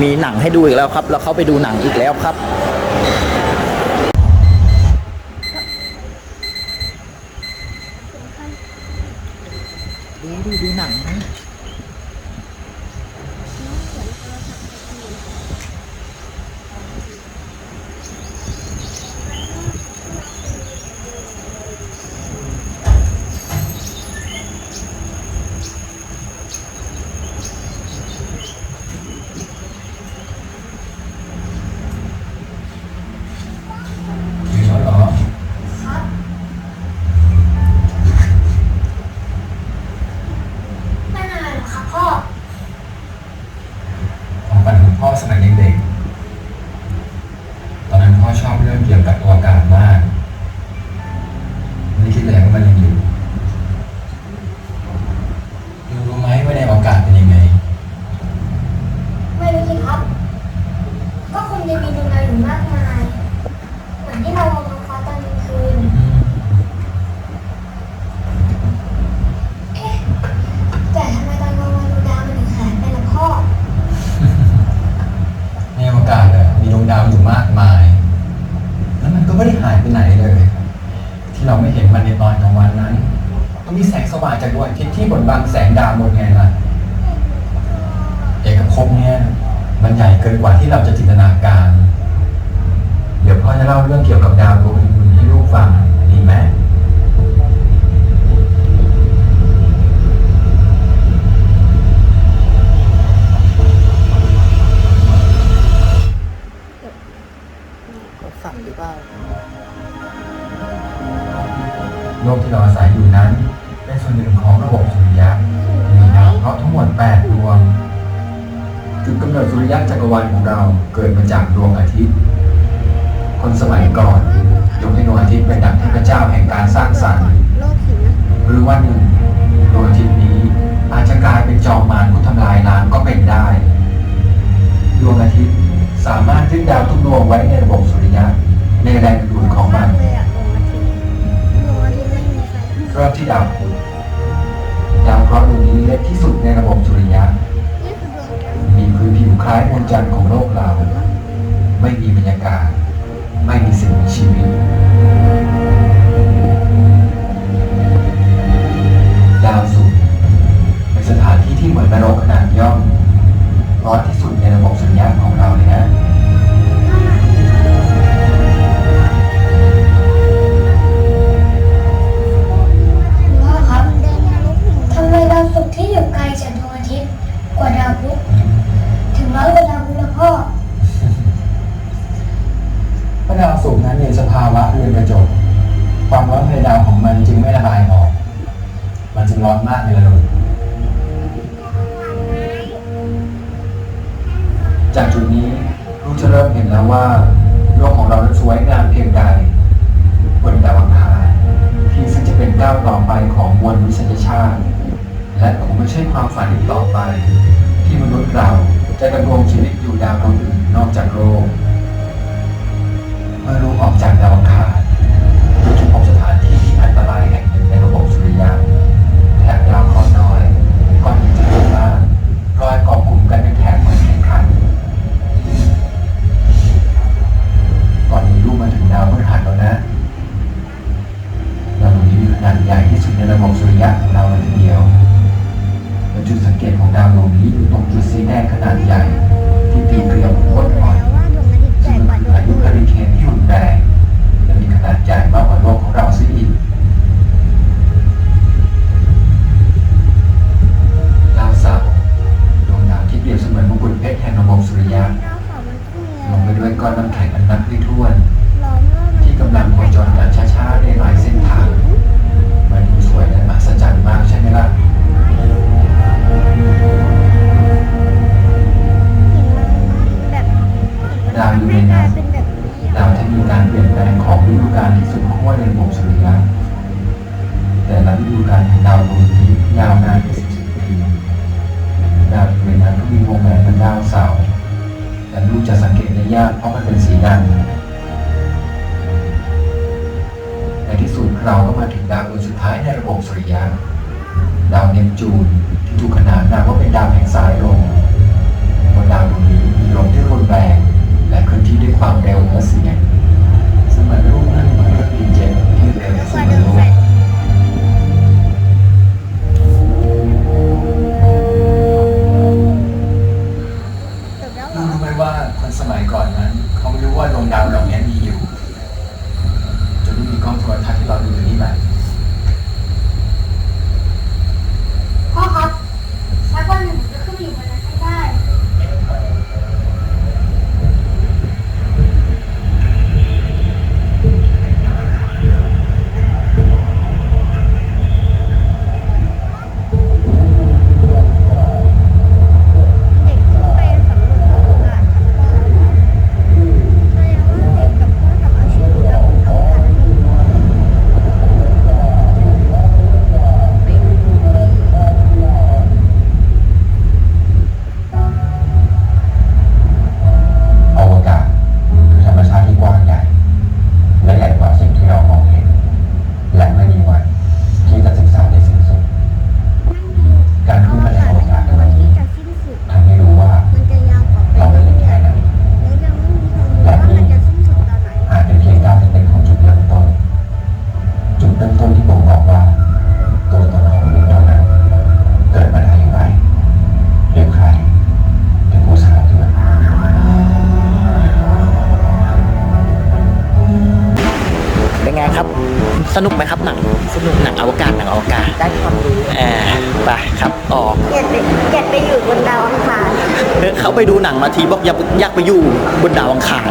มีหนังให้ดูอีกแล้วครับเราเข้าไปดูหนังอีกแล้วครับ ดูดูดูหนังนะ มีแล้วเหรอ นั่นอะไรเหรอครับพ่อ ความฝันของพ่อสมัยเด็กๆ ตอนนั้นพ่อชอบเรื่องเกี่ยวกับอวกาศมาก ไม่คิดเลยว่ามันยังอยู่ยูรู้ไหมว่าในอวกาศเป็นยังไง ไม่รู้สิครับ ก็คงจะมีดวงดาวอยู่มากมาย เหมือนที่เรามองท้องฟ้าตอนกลางคืน เอ๊ะ แต่ทำไมตอนกลางวันดวงดาวมันถึงหายไปล่ะพ่อ ในอวกาศอะมีดวงดาวอยู่มากมาย แล้วมันก็ไม่ได้หายไปไหนเลย มีแสงสว่างจากดวงอาทิตย์ที่บดบังแสงดาวหมดไงล่ะเอกภพเนี่ยมันใหญ่เกินกว่าที่เราจะจินตนาการ เดี๋ยวพ่อจะเล่าเรื่องเกี่ยวกับดาวดวงอื่นๆให้ลูกฟังดีไหมก็สั่นหรือเปล่าโลกที่เราอาศัยอยู่นั้นเป็น จุดกำเนิดสุริยะจักรวาลของเราเกิดมาจากดวงอาทิตย์ คนสมัยก่อนยกให้ดวงอาทิตย์เป็นดั่งเทพเจ้าแห่งการสร้างสรรค์โลกหินนะหรือวันหนึ่งดวงอาทิตย์นี้อาจจะกลายเป็นจอมมารผู้ทำลายล้างก็เป็นได้ ดวงอาทิตย์สามารถยึดดาวทุกดวงไว้ในระบบสุริยะในแรงดูดของมันเลยอะดวงอาทิตย์ดวงอาทิตย์ไม่มีไฟเริ่มที่ดาวพุธดาวเคราะห์ดวงนี้เล็กที่สุดในระบบสุริยะ ล้ายดวงจันทร์ของโลกเรา ไม่มีบรรยากาศ ไม่มีสิ่งมีชีวิต เพราะดาวศุกร์นั้นมีสภาวะเรือนกระจก ความร้อนในดาวของมันจึงไม่ระบายออก มันจึงร้อนมากในระดับจากจุดนี้ลูกจะเริ่มเห็นแล้วว่าโลกของเรานั้นสวยงามเพียงใดบนดาวอังคารที่ซึ่งจะเป็นก้าวต่อไปของมวลมนุษยชาติ และคงไม่ใช่ความฝันอีกต่อไป ที่มนุษย์ องดาวดวงนี้อยู่ตรงจุดสีแดงขนาดใหญ่ การเปลี่ยนแปลงของฤดูกาลที่สุดขั้วในระบบสุริยะแต่ละฤดูกาลของดาวดวงนี้ยาวนานกว่า40ปีดาวยูเรนัสก็มีวงแหวนเป็นดาวเสาร์แต่ลูกจะสังเกตได้ยากเพราะมันเป็นสีดำในที่สุดเราก็มาถึงดาวดวงสุดท้ายในระบบสุริยะดาวเนปจูนที่ถูกขนานนามว่าเป็นดาวแห่งสายลมบนดาวดวงนี้ สนุกไหมครับหนังสนุกหนังอวกาศหนังอวกาศได้ความรู้แอบไปครับออกอยากไปอยากไปอยู่บนดาวอังคารเขาไปดูหนังมาทีบอกอยากอยากไปอยู่บนดาวอังคาร